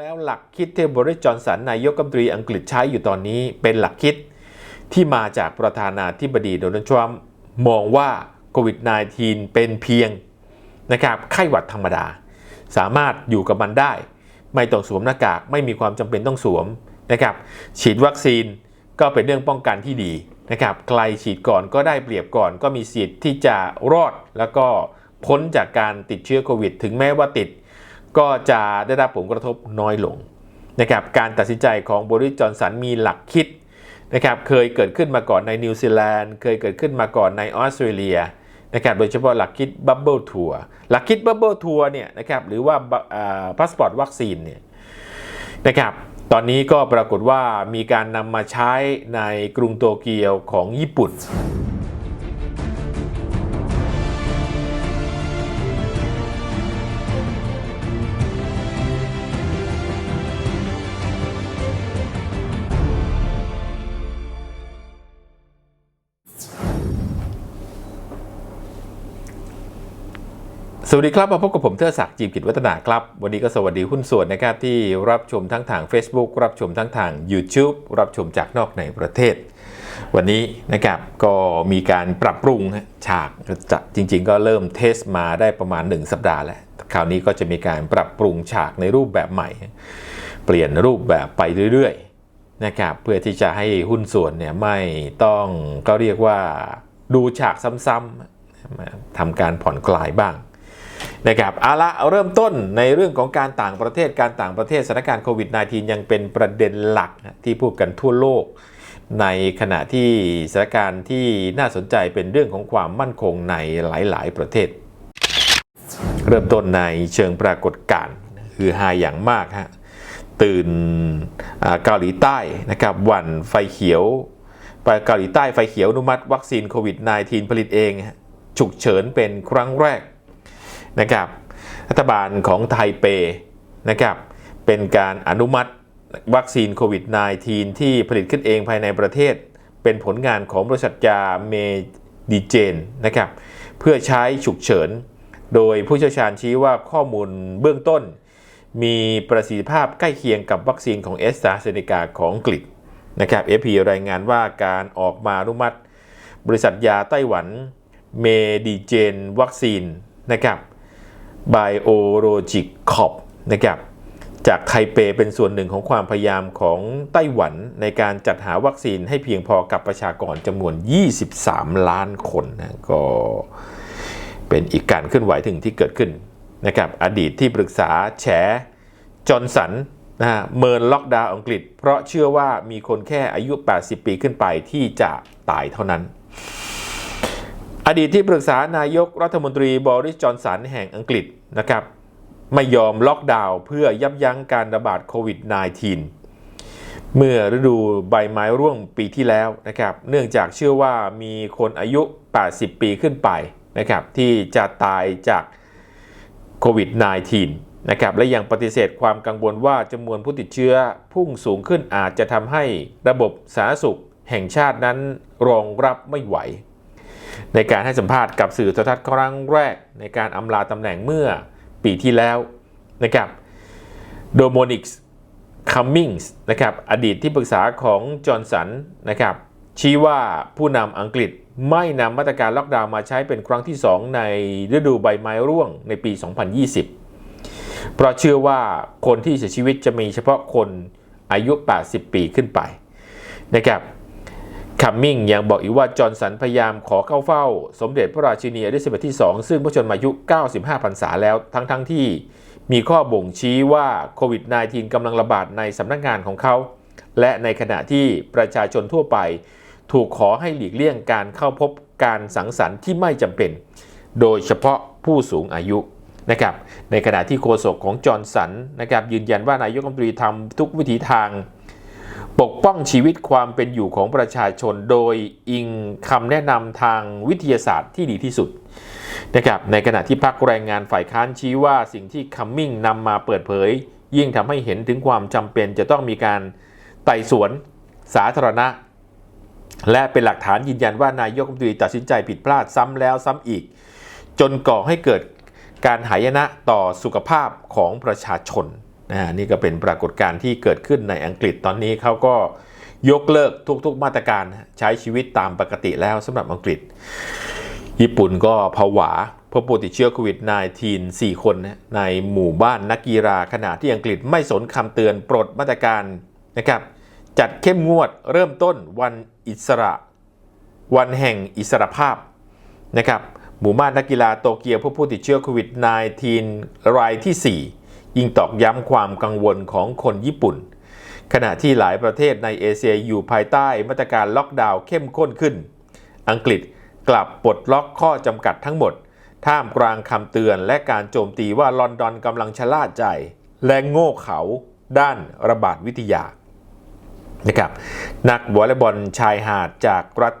แล้วหลักคิดที่บริจอนสันนายกรัฐมนตรีอังกฤษใช้อยู่ตอนนี้เป็นหลักคิดที่มาจากประธานาธิบดีโดนัลด์ทรัมป์มองว่าโควิด -19 เป็นเพียงนะครับไข้หวัดธรรมดา สามารถอยู่กับมันได้ ไม่ต้องสวมหน้ากากไม่มีความจำเป็นต้องสวมนะครับฉีดวัคซีนก็เป็นเรื่องป้องกันที่ดีนะครับใครฉีดก่อนก็ได้เปรียบก่อน ก็มีสิทธิ์ที่จะรอดแล้วก็พ้นจากการติดเชื้อโควิด ถึงแม้ว่าติด ก็จะได้รับผลกระทบน้อยลงนะครับการตัดสินใจของบริจอนสันมีหลักคิดนะครับเคยเกิดขึ้นมาก่อนในนิวซีแลนด์เคยเกิดขึ้นมาก่อนในออสเตรเลียนะครับโดยเฉพาะหลักคิดบับเบิลทัวร์หลักคิดบับเบิลทัวร์เนี่ยนะครับหรือว่าพาสปอร์ตวัคซีนเนี่ยนะครับตอนนี้ก็ปรากฏว่ามีการนำมาใช้ในกรุงโตเกียวของญี่ปุ่น สวัสดีครับ มาพบกับผมเทอศักดิ์จีบกิจวัฒนาครับ วันนี้ก็สวัสดีหุ้นส่วนนะครับที่รับชมทั้งทาง Facebook รับชมทั้งทาง YouTube รับชมจากนอกในประเทศ วันนี้นะครับก็มีการปรับปรุงฉากจะจริง ๆ ก็เริ่มเทสมาได้ประมาณ 1 สัปดาห์แล้ว คราวนี้ก็จะมีการปรับปรุงฉากในรูปแบบใหม่ เปลี่ยนรูปแบบไปเรื่อยๆนะครับเพื่อที่จะให้หุ้นส่วนเนี่ยไม่ต้องก็เรียกว่าดูฉากซ้ำๆทำการผ่อนคลายบ้าง นะครับเอาละเริ่มต้นในเรื่องของการต่างประเทศการต่างประเทศสถานการณ์โควิด -19 ยังเป็นประเด็นหลักที่พูดกันทั่วโลก ในขณะที่สถานการณ์ที่น่าสนใจเป็นเรื่องของความมั่นคงในหลาย ๆ ประเทศ เริ่มต้นในเชิงปรากฏการณ์คือหายอย่างมากฮะตื่นเกาหลีใต้นะครับวันไฟเขียวไปเกาหลีใต้ไฟเขียวอนุมัติ วัคซีนโควิด -19 ผลิตเองฉุกเฉินเป็นครั้งแรก นะครับรัฐบาลของไทเปนะครับเป็นการอนุมัติวัคซีนโควิด -19 ที่ผลิตขึ้นเองภายในประเทศ เป็นผลงานของบริษัทยาเมดิเจนนะครับเพื่อใช้ฉุกเฉิน โดยผู้เชี่ยวชาญชี้ว่าข้อมูลเบื้องต้น มีประสิทธิภาพใกล้เคียงกับวัคซีนของเอสตาเซเนกาของอังกฤษนะครับเอพีรายงานว่าการออกมาอนุมัติ บริษัทยาไต้หวันเมดิเจนวัคซีนนะครับ Biologic Corp นะครับจากไทเปเป็นส่วนหนึ่งของความพยายามของไต้หวันในการจัดหาวัคซีนให้เพียงพอกับประชากรจำนวน 23 ล้านคนนะก็เป็นอีกการเคลื่อนไหวถึงที่เกิดขึ้นนะครับอดีตที่ปรึกษาแฉจอร์นสันนะฮะเมินล็อกดาวน์อังกฤษ เพราะเชื่อว่ามีคนแค่อายุ 80 ปีขึ้นไปที่จะตายเท่านั้น อดีตที่ปรึกษานายกรัฐมนตรีบริสจอนสันแห่งอังกฤษนะครับไม่ยอมล็อกดาวน์เพื่อยับยั้งการระบาดโควิด -19 เมื่อฤดูใบไม้ร่วงปีที่แล้วนะครับเนื่องจากเชื่อว่ามีคนอายุ 80 ปีขึ้นไปนะครับที่จะตายจากโควิด -19 นะครับและยังปฏิเสธความกังวลว่าจำนวนผู้ติดเชื้อพุ่งสูงขึ้นอาจจะทำให้ระบบสาธารณสุขแห่งชาตินั้นรองรับไม่ไหว ในการให้สัมภาษณ์กับสื่อโทรทัศน์ครั้งแรก ในการอำลาตำแหน่งเมื่อปีที่แล้วนะครับโดโมนิกส์คัมมิงส์นะครับอดีตที่ปรึกษาของจอร์นสันนะครับชี้ว่าผู้นำอังกฤษไม่นำมาตรการล็อกดาวน์มาใช้เป็นครั้งที่ 2 ในฤดูใบไม้ร่วงในปี 2020 เพราะเชื่อว่าคนที่เสียชีวิตจะมีเฉพาะคนอายุ 80 ปีขึ้นไปนะครับ คัมมิงยังบอกอีกว่าจอร์นสันพยายามขอเข้าเฝ้า สมเด็จพระราชินีอลิซาเบธที่ 2 ซึ่งพระชนมายุ 95พรรษาแล้วทั้งๆทที่มีข้อบ่งชี้ว่าโควิด -19 กำลังระบาดในสำนักงานของเขา และในขณะที่ประชาชนทั่วไป ถูกขอให้หลีกเลี่ยงการเข้าพบการสังสรรค์ที่ไม่จำเป็น โดยเฉพาะผู้สูงอายุนะครับในขณะที่โฆษกของจอร์นสันนะครับยืนยันว่านายกรัฐมนตรีทำทุกวิถีทาง ปกป้องชีวิตความเป็นอยู่ของประชาชนโดยอิงคำแนะนำทางวิทยาศาสตร์ที่ดีที่สุดนะครับในขณะที่พักแรงงานฝ่ายค้านชี้ว่าสิ่งที่คัมมิงนำมาเปิดเผย ยิ่งทำให้เห็นถึงความจำเป็นจะต้องมีการไต่สวนสาธารณะ และเป็นหลักฐานยืนยันว่านายกรัฐมนตรีตัดสินใจผิดพลาดซ้ำแล้วซ้ำอีก จนก่อให้เกิดการหายนะต่อสุขภาพของประชาชน นะนี่ก็เป็นปรากฏการณ์ที่เกิดขึ้นในอังกฤษตอนนี้เขาก็ยกเลิกทุกๆมาตรการใช้ชีวิตตามปกติแล้วสำหรับอังกฤษ ญี่ปุ่นก็ผวาพบผู้ติดเชื้อโควิด -19 4คนนในหมู่บ้านนักกีฬาขณะที่อังกฤษไม่สนคำเตือนปลดมาตรการนะครับจัดเข้มงวดเริ่มต้นวันอิสระ วันแห่งอิสรภาพนะครับหมู่บ้านนักกีฬาโตเกียวพบผู้ติดเชื้อโควิด -19 รายที่ 4 ยิ่งตอกย้ำความกังวลของคนญี่ปุ่น ขณะที่หลายประเทศในเอเชียอยู่ภายใต้มาตรการล็อกดาวน์เข้มข้นขึ้น อังกฤษกลับปลดล็อกข้อจำกัดทั้งหมด ท่ามกลางคำเตือนและการโจมตีว่าลอนดอนกำลังชะล่าใจ และโง่เขาด้านระบาดวิทยานะครับนักวอลเลย์บอลชายหาดจากรัฐ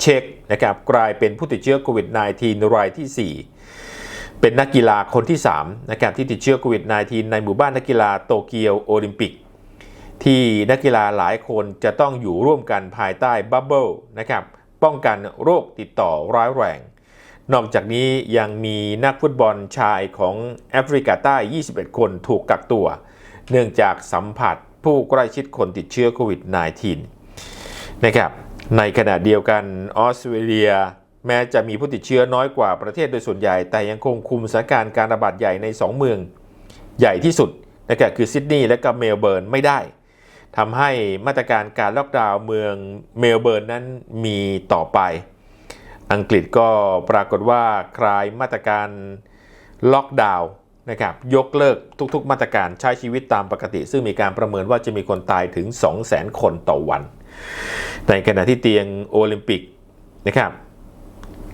เช็กนะครับกลายเป็นผู้ติดเชื้อโควิด -19 รายที่ 4 เป็นนักกีฬาคนที่ 3 นะครับที่ติดเชื้อโควิด -19 ในหมู่บ้านนักกีฬาโตเกียวโอลิมปิก ที่นักกีฬาหลายคนจะต้องอยู่ร่วมกันภายใต้บับเบิลนะครับป้องกันโรคติดต่อร้ายแรง นอกจากนี้ยังมีนักฟุตบอลชายของแอฟริกาใต้ 21 คนถูกกักตัว เนื่องจากสัมผัสผู้ใกล้ชิดคนติดเชื้อโควิด -19 นะครับในขณะเดียวกันออสเตรเลีย แม้จะมีผู้ติดเชื้อน้อยกว่าประเทศโดยส่วนใหญ่ แต่ยังคงคุมสถานการณ์การระบาดใหญ่ใน 2 เมืองใหญ่ที่สุดนะครับคือซิดนีย์และก็เมลเบิร์นไม่ได้ทำให้มาตรการการล็อกดาวน์เมืองเมลเบิร์นนั้นมีต่อไป อังกฤษก็ปรากฏว่าคลายมาตรการล็อกดาวน์นะครับยกเลิกทุกๆ มาตรการใช้ชีวิตตามปกติ ซึ่งมีการประเมินว่าจะมีคนตายถึง 200,000 คนต่อวัน ในขณะที่เตียงโอลิมปิกนะครับ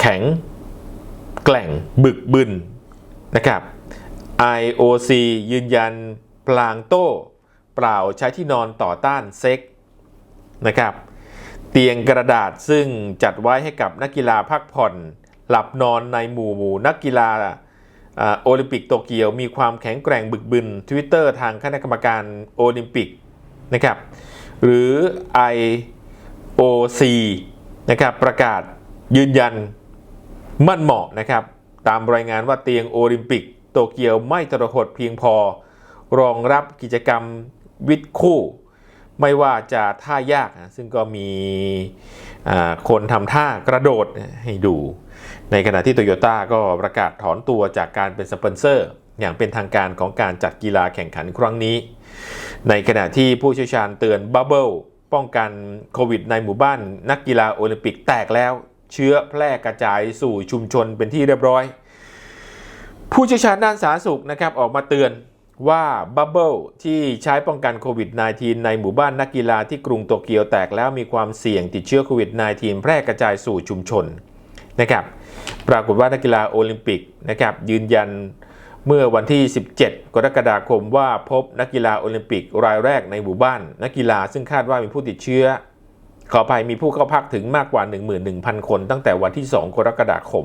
แข็ง แกร่งบึกบึนนะครับ IOC ยืนยันปลางโต้ เปล่าใช้ที่นอนต่อต้านเซ็กนะครับเตียงกระดาษซึ่งจัดไว้ให้กับนักกีฬาพักผ่อน หลับนอนในหมู่หมู่นักกีฬาโอลิมปิกโตเกียว มีความแข็งแกร่งบึกบึน Twitter ทางคณะกรรมการโอลิมปิกนะครับหรือ IOC นะครับประกาศยืนยัน มันเหมาะนะครับ ตามรายงานว่าเตียงโอลิมปิก โตเกียวไม่ทรหดเพียงพอ รองรับกิจกรรมวิดคู่ ไม่ว่าจะท่ายากนะซึ่งก็มีคนทำท่ากระโดดให้ดู ในขณะที่โตโยต้าก็ประกาศถอนตัวจากการเป็นสปอนเซอร์ อย่างเป็นทางการของการจัดกีฬาแข่งขันครั้งนี้ ในขณะที่ผู้เชี่ยวชาญเตือนบับเบิลป้องกันโควิดในหมู่บ้านนักกีฬาโอลิมปิกแตกแล้ว เชื้อแพร่กระจายสู่ชุมชนเป็นที่เรียบร้อย ผู้เชี่ยวชาญด้านสาธารณสุขนะครับออกมาเตือนว่าบับเบิลที่ใช้ป้องกันโควิด -19 ในหมู่บ้านนักกีฬาที่กรุงโตเกียวแตกแล้วมีความเสี่ยงติดเชื้อโควิด -19 แพร่กระจายสู่ชุมชนนะครับปรากฏว่านักกีฬาโอลิมปิกนะครับยืนยันเมื่อวันที่ 17 กรกฎาคมว่าพบนักกีฬาโอลิมปิกรายแรกในหมู่บ้าน นักกีฬาซึ่งคาดว่ามีผู้ติดเชื้อ ขออภัยมีผู้เข้าพักถึงมากกว่า 11,000 คน ตั้งแต่วันที่ 2 กรกฎาคม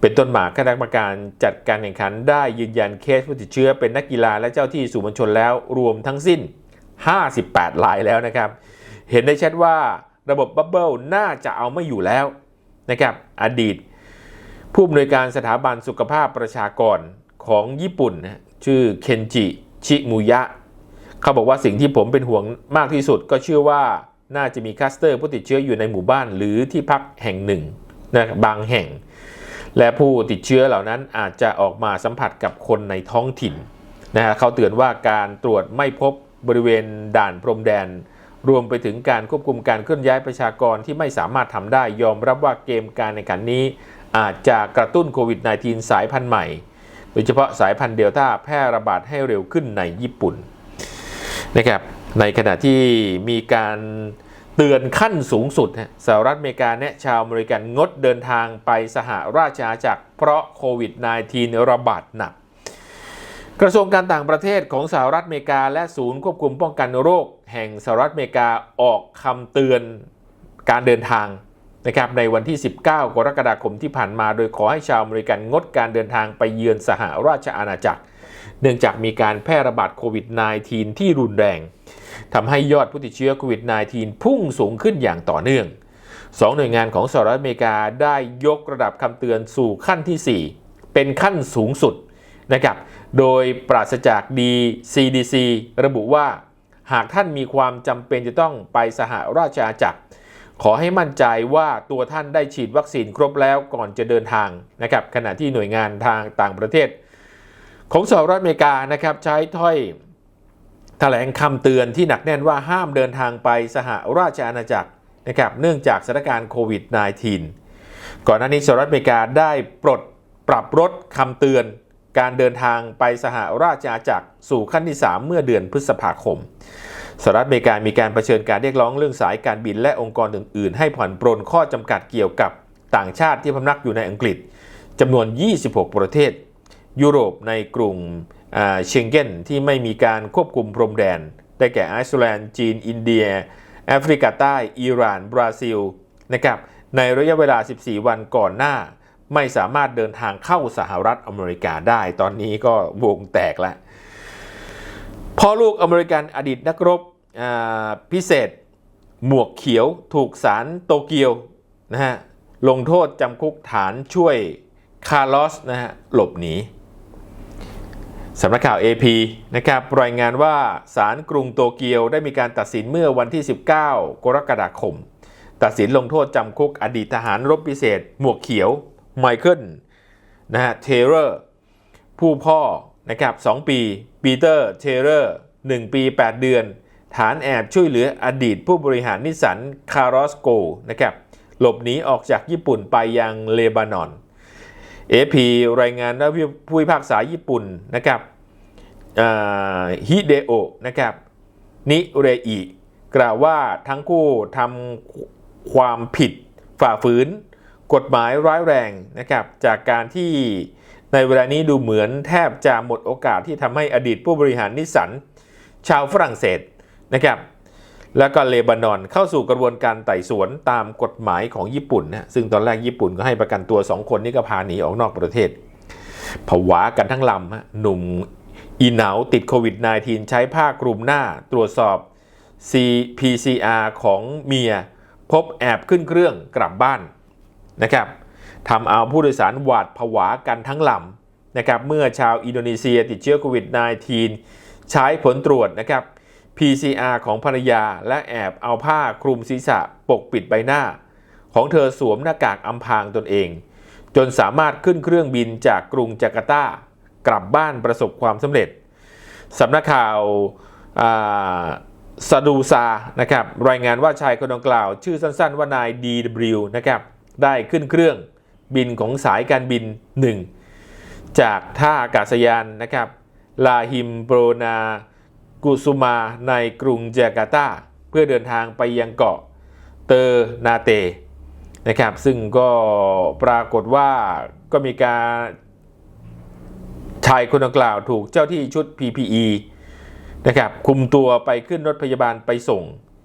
เป็นต้นมาคณะกรรมการจัดการแข่งขันได้ยืนยันเคสผู้ติดเชื้อเป็นนักกีฬาและเจ้าที่สู่มวลชนแล้วรวมทั้งสิ้น 58รายแล้วนะครับ เห็นได้ชัดว่าระบบบับเบิลน่าจะเอาไม่อยู่แล้วนะครับอดีต ผู้อำนวยการสถาบันสุขภาพประชากรของญี่ปุ่น ชื่อเคนจิชิมุยะ เขาบอกว่าสิ่งที่ผมเป็นห่วงมากที่สุดก็เชื่อว่า น่าจะมีคลัสเตอร์ผู้ติดเชื้ออยู่ในหมู่บ้านหรือที่พักแห่งหนึ่งนะบางแห่ง และผู้ติดเชื้อเหล่านั้นอาจจะออกมาสัมผัสกับคนในท้องถิ่นนะฮะเขาเตือนว่าการตรวจไม่พบบริเวณด่านพรมแดน รวมไปถึงการควบคุมการเคลื่อนย้ายประชากรที่ไม่สามารถทำได้ยอมรับว่าเกมการในขันนี้ อาจจะกระตุ้นโควิด -19 สายพันธุ์ใหม่ โดยเฉพาะสายพันธุ์เดลต้าแพร่ระบาดให้เร็วขึ้นในญี่ปุ่นนะครับ ในขณะที่มีการเตือนขั้นสูงสุดสหรัฐอเมริกาแนะชาวอเมริกันงดเดินทางไปสหราชอาณาจักรเพราะโควิด -19 ระบาดหนัก กระทรวงการต่างประเทศของสหรัฐอเมริกา และศูนย์ควบคุมป้องกันโรค แห่งสหรัฐอเมริกาออกคำเตือนการเดินทางนะครับในวันที่ 19 กรกฎาคมที่ผ่านมา โดยขอให้ชาวอเมริกันงดการเดินทางไปเยือนสหราชอาณาจักร เนื่องจากมีการแพร่ระบาดโควิด -19 ที่รุนแรง ทำให้ยอดผู้ติดเชื้อโควิด -19 พุ่งสูงขึ้นอย่างต่อเนื่องสองหน่วยงานของสหรัฐอเมริกาได้ยกระดับคำเตือนสู่ขั้นที่ 4 เป็นขั้นสูงสุดนะครับ โดยปราศจาก DCDC ระบุว่า หากท่านมีความจำเป็นจะต้องไปสหราชอาณาจักร ขอให้มั่นใจว่าตัวท่านได้ฉีดวัคซีนครบแล้วก่อนจะเดินทางนะครับขณะที่หน่วยงานทางต่างประเทศ ของสหรัฐอเมริกานะครับใช้ถ้อย แถลงคำเตือนที่หนักแน่นว่าห้ามเดินทางไปสหราชอาณาจักรนะครับเนื่องจากสถานการณ์โควิด -19 ก่อนหน้านี้สหรัฐอเมริกาได้ปลดปรับลดคำเตือนการเดินทางไปสหราชอาณาจักรสู่ขั้นที่ 3 เมื่อเดือนพฤษภาคมสหรัฐอเมริกามีการเผชิญการเรียกร้องเรื่องสายการบินและองค์กรอื่น ๆ ให้ผ่อนปรนข้อจำกัดเกี่ยวกับต่างชาติที่พำนักอยู่ในอังกฤษจำนวน 26 ประเทศ ยุโรปในกลุ่ม เชงเก้นที่ไม่มีการควบคุมพรมแดน ได้แก่ไอซ์แลนด์ จีน อินเดีย แอฟริกาใต้ อิหร่าน บราซิลนะครับในระยะเวลา 14 วันก่อนหน้า ไม่สามารถเดินทางเข้าสหรัฐอเมริกาได้ ตอนนี้ก็วงแตกแล้วพ่อลูกอเมริกันอดีตนักรบพิเศษ หมวกเขียวถูกศาลโตเกียวนะฮะลงโทษจำคุกฐานช่วยคาร์ลอสนะฮะหลบหนี สำนักข่าว AP นะครับรายงานว่าศาลกรุงโตเกียวได้มีการตัดสินเมื่อวันที่ 19 กรกฎาคม ตัดสินลงโทษจำคุกอดีตทหารรบพิเศษ หมวกเขียว ไมเคิลนะฮะเทเลอร์ ผู้พ่อนะครับ2ปี ปีเตอร์เทเลอร์ 1 ปี 8 เดือน ฐานแอบช่วยเหลืออดีตผู้บริหารนิสสันคาร์ลอสโกนะครับหลบหนีออกจากญี่ปุ่นไปยังเลบานอน AP รายงานว่าผู้พิพากษาญี่ปุ่นนะครับฮิเดโอะนะครับนิเรอิกล่าวว่าทั้งคู่ทำความผิดฝ่าฝืน กฎหมายร้ายแรงนะครับจากการที่ในเวลานี้ดูเหมือนแทบจะหมดโอกาสที่ทำให้อดีตผู้บริหารนิสสันชาวฝรั่งเศสนะครับ แล้วก็เลบานอนเข้าสู่กระบวนการไต่สวนตามกฎหมายของญี่ปุ่นนะซึ่งตอนแรกญี่ปุ่นก็ให้ประกันตัว 2 คนนี้ก็พาหนีออกนอกประเทศผวากันทั้งลำหนุ่มอีเหนาติดโควิด -19 ใช้ผ้าคลุมหน้าตรวจสอบ PCR ของเมีย พบแอบขึ้นเครื่องกลับบ้านนะครับทำเอาผู้โดยสารหวาดผวากันทั้งลำนะครับเมื่อชาวอินโดนีเซียติดเชื้อโควิด -19 ใช้ผลตรวจนะครับ PCR ของภรรยาและแอบเอาผ้าคลุมศีรษะปกปิดใบหน้า ของเธอสวมหน้ากากอำพรางตนเอง จนสามารถขึ้นเครื่องบินจากกรุงจาการ์ตากลับบ้านประสบความสำเร็จสำนักข่าวซาดูซานะครับรายงานว่าชายคนดังกล่าว ชื่อสั้นๆว่านาย DW นะครับได้ขึ้นเครื่องบินของสายการบิน 1 จากท่าอากาศยานนะครับลาฮิมโปรนา กุสุมาในกรุงจาการ์ตา เพื่อเดินทางไปยังเกาะเตอร์นาเตนะครับ ซึ่งก็ปรากฏว่าก็มีการชายคนดังกล่าวถูกเจ้าที่ชุด PPE นะครับคุมตัวไปขึ้นรถพยาบาลไปส่ง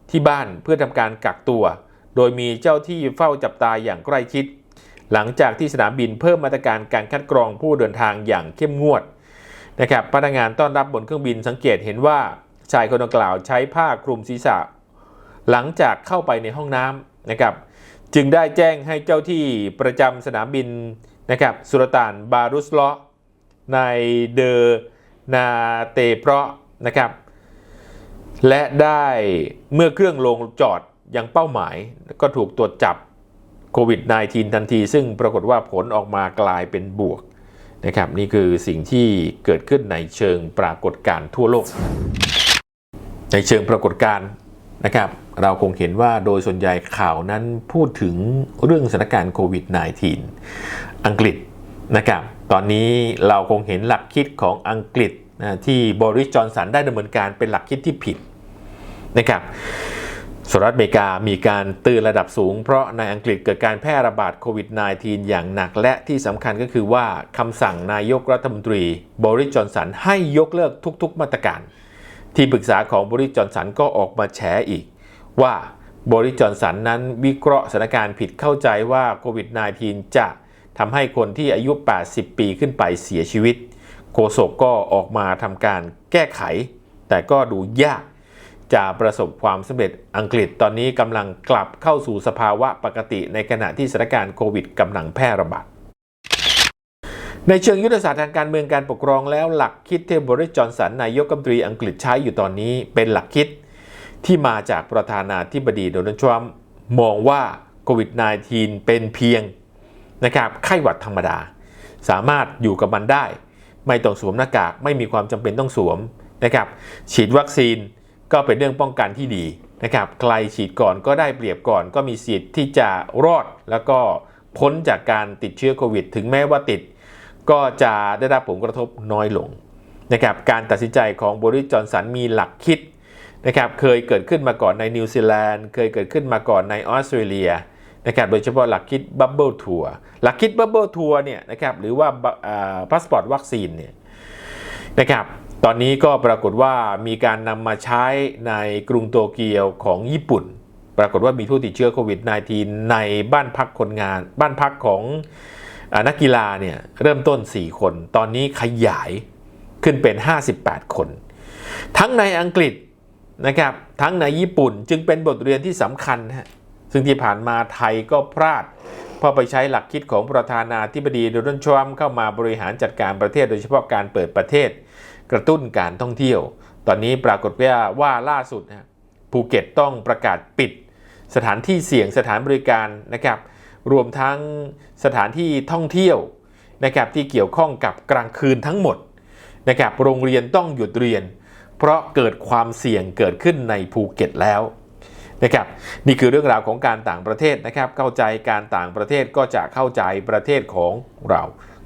ที่บ้านเพื่อทำการกักตัว โดยมีเจ้าที่เฝ้าจับตาอย่างใกล้ชิด หลังจากที่สนามบินเพิ่มมาตรการการคัดกรองผู้เดินทางอย่างเข้มงวด นะครับพนักงานต้อนรับบนเครื่องบินสังเกตเห็นว่าชายคนดังกล่าวใช้ผ้าคลุมศีรษะ หลังจากเข้าไปในห้องน้ำนะครับ จึงได้แจ้งให้เจ้าที่ประจำสนามบินนะครับสุลต่านบารุสเลาะในเดอนาเตเพราะนะครับ และได้เมื่อเครื่องลงจอดยังเป้าหมายก็ถูกตรวจจับโควิด -19 ทันที ซึ่งปรากฏว่าผลออกมากลายเป็นบวก นะครับนี่คือสิ่งที่เกิดขึ้นในเชิงปรากฏการณ์ทั่วโลก ในเชิงปรากฏการณ์นะครับ เราคงเห็นว่าโดยส่วนใหญ่ข่าวนั้นพูดถึงเรื่องสถานการณ์โควิด -19 อังกฤษนะครับ ตอนนี้เราคงเห็นหลักคิดของอังกฤษนะที่บริสจอนสันได้ดำเนินการเป็นหลักคิดที่ผิดนะครับ สหรัฐอเมริกามีการตือนระดับสูง เพราะในอังกฤษเกิดการแพร่ระบาดโควิด -19 อย่างหนัก และที่สำคัญก็คือว่าคำสั่งนายกรัฐมนตรีบริจอนสันให้ยกเลิกทุก ๆ มาตรการ ที่ปรึกษาของบริจอนสันก็ออกมาแฉอีก ว่าบริจอนสันนั้นวิเคราะห์สถานการณ์ผิดเข้าใจว่าโควิด -19 จะทำให้คนที่อายุ 80 ปีขึ้นไปเสียชีวิตโฆษกก็ออกมาทำการแก้ไข แต่ก็ดูยาก จะประสบความสำเร็จอังกฤษตอนนี้กำลังกลับเข้าสู่สภาวะปกติในขณะที่สถานการณ์โควิดกำลังแพร่ระบาดในเชิงยุทธศาสตร์ทางการเมืองการปกครองแล้วหลักคิดที่บริจอนสันนายกรัฐมนตรีอังกฤษใช้อยู่ตอนนี้เป็นหลักคิดที่มาจากประธานาธิบดีโดนัลด์ทรัมป์มองว่าโควิด -19 เป็นเพียงนะครับไข้หวัดธรรมดา สามารถอยู่กับมันได้ ไม่ต้องสวมหน้ากาก ไม่มีความจำเป็นต้องสวมนะครับฉีดวัคซีน ก็เป็นเรื่องป้องกันที่ดีนะครับ ใครฉีดก่อนก็ได้เปรียบก่อน ก็มีสิทธิ์ที่จะรอดแล้วก็พ้นจากการติดเชื้อโควิด ถึงแม้ว่าติด ก็จะได้รับผลกระทบน้อยลงนะครับ การตัดสินใจของบริจอนสันมีหลักคิดนะครับ เคยเกิดขึ้นมาก่อนในนิวซีแลนด์ เคยเกิดขึ้นมาก่อนในออสเตรเลียนะครับ โดยเฉพาะหลักคิดบับเบิลทัวร์ หลักคิดบับเบิลทัวร์เนี่ยนะครับ หรือว่าพาสปอร์ตวัคซีนเนี่ยนะครับ ตอนนี้ก็ปรากฏว่ามีการนำมาใช้ในกรุงโตเกียวของญี่ปุ่น ปรากฏว่ามีผู้ติดเชื้อโควิด -19 ในบ้านพักคนงาน บ้านพักของนักกีฬาเนี่ยเริ่มต้น 4 คน ตอนนี้ขยายขึ้นเป็น 58 คน ทั้งในอังกฤษนะครับทั้งในญี่ปุ่นจึงเป็นบทเรียนที่สำคัญฮะซึ่งที่ผ่านมาไทยก็พลาดเพราะไปใช้หลักคิดของประธานาธิบดีโดนัลด์ทรัมป์เข้ามาบริหารจัดการประเทศโดยเฉพาะการเปิดประเทศ กระตุ้นการท่องเที่ยว ตอนนี้ปรากฏว่าว่าล่าสุดนะภูเก็ตต้องประกาศปิด สถานที่เสี่ยงสถานบริการนะครับ รวมทั้งสถานที่ท่องเที่ยวนะครับที่เกี่ยวข้องกับกลางคืนทั้งหมดนะครับโรงเรียนต้องหยุดเรียน เพราะเกิดความเสี่ยงเกิดขึ้นในภูเก็ตแล้วนะครับนี่คือเรื่องราวของการต่างประเทศนะครับ เข้าใจการต่างประเทศก็จะเข้าใจประเทศของเรา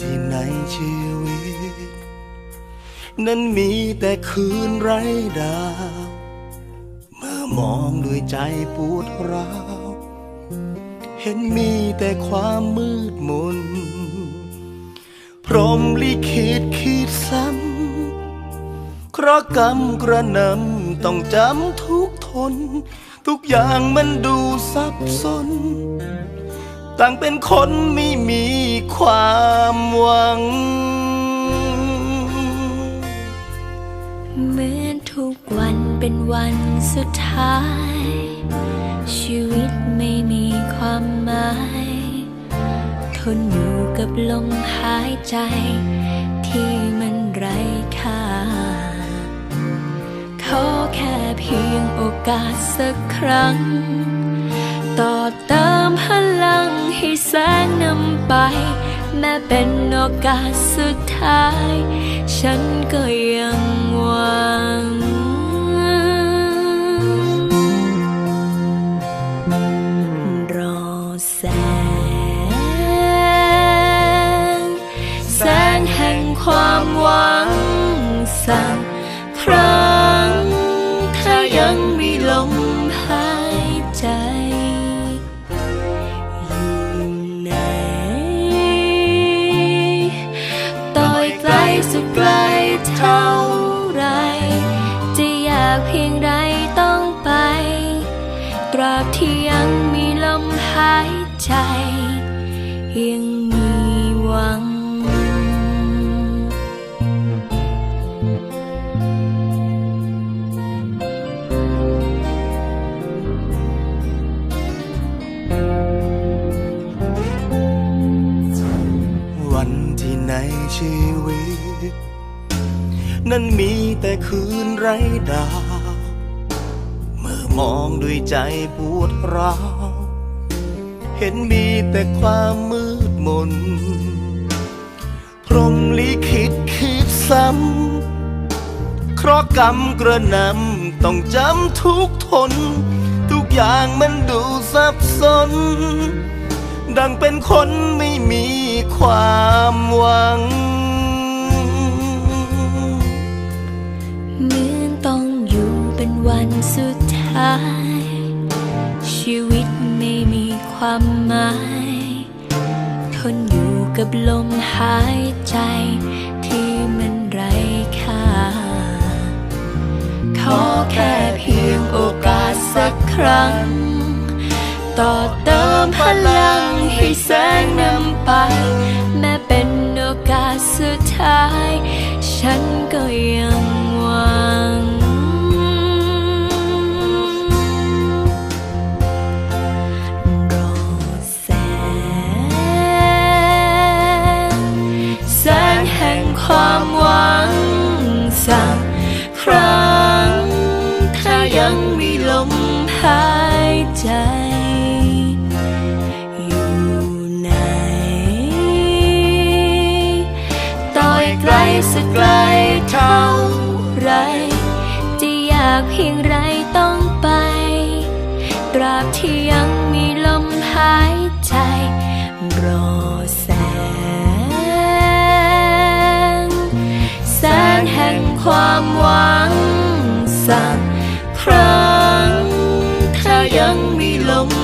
ที่ในชีวิต นั้นมีแต่คืนไร้ดาว เมื่อมองด้วยใจปวดร้าว เห็นมีแต่ความมืดมน พรหมลิขิตขีดซ้ำเคราะกรรมกระนำต้องจำทุกทน ทุกอย่างมันดูซับซ้อน ต่างเป็นคนไม่มีความหวัง เหมือนทุกวันเป็นวันสุดท้าย ชีวิตไม่มีความหมาย ทนอยู่กับลมหายใจ ที่มันไร้ค่าขอแค่เพียงโอกาสสักครั้ง ต่อเติมพลัง ให้แสงนำไป แม้เป็นโอกาสสุดท้าย ฉันก็ยังหวัง นั้นมีแต่คืนไร้ดาว เมื่อมองด้วยใจปวดร้าว เห็นมีแต่ความมืดมน พรมลิขิตคิดซ้ำ เคราะกรรมกระนำต้องจำทุกทน ทุกอย่างมันดูซับซ้อนดังเป็นคนไม่มีความหวัง ความหมายทนอยู่กับลมหายใจที่มันไร้ค่า ขอแค่เพียงโอกาสสักครั้ง ต่อเติมพลังให้แสงนำไป แม้เป็นโอกาสสุดท้าย ฉันก็ lòng